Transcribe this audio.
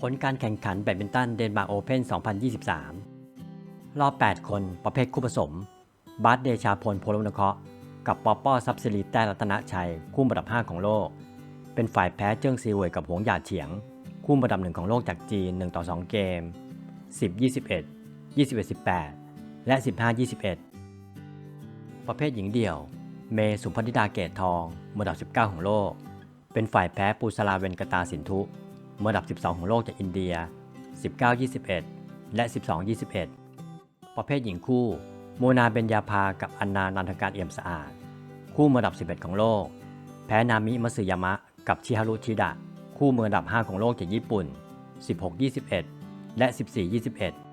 ผลการแข่งขันแบดมินตันเดนมาร์กโอเพน2023 รอบ 8 คนประเภทคู่ผสม บาสเดชาพลโพลนเคราะห์กับปอป้อซับซิลีแต้รัตนชัย คู่อันดับ 5 ของโลก เป็นฝ่ายแพ้เจิ้งซีเวยกับหวงหยาเฉียง คู่อันดับหนึ่งของโลกจากจีน 1 ต่อ 2 เกม 10 21 21 18 และ 15 21 ประเภทหญิงเดี่ยว เมย์สุพนิดาเกตทองมืออันดับ 19 ของโลก เป็นฝ่ายแพ้ปูสลาเวนกตาสินทุ มืออันดับ 12 ของโลกจากอินเดีย 19-21 และ 12-21 ประเภทหญิงคู่ โมนาเบญญาภากับอันนานันทการเอี่ยมสะอาด คู่มืออันดับ 11 ของโลก แพ้นามิมัสึยามะกับชิฮารุชิดะ คู่มืออันดับ 5 ของโลกจากญี่ปุ่น 16-21 และ 14-21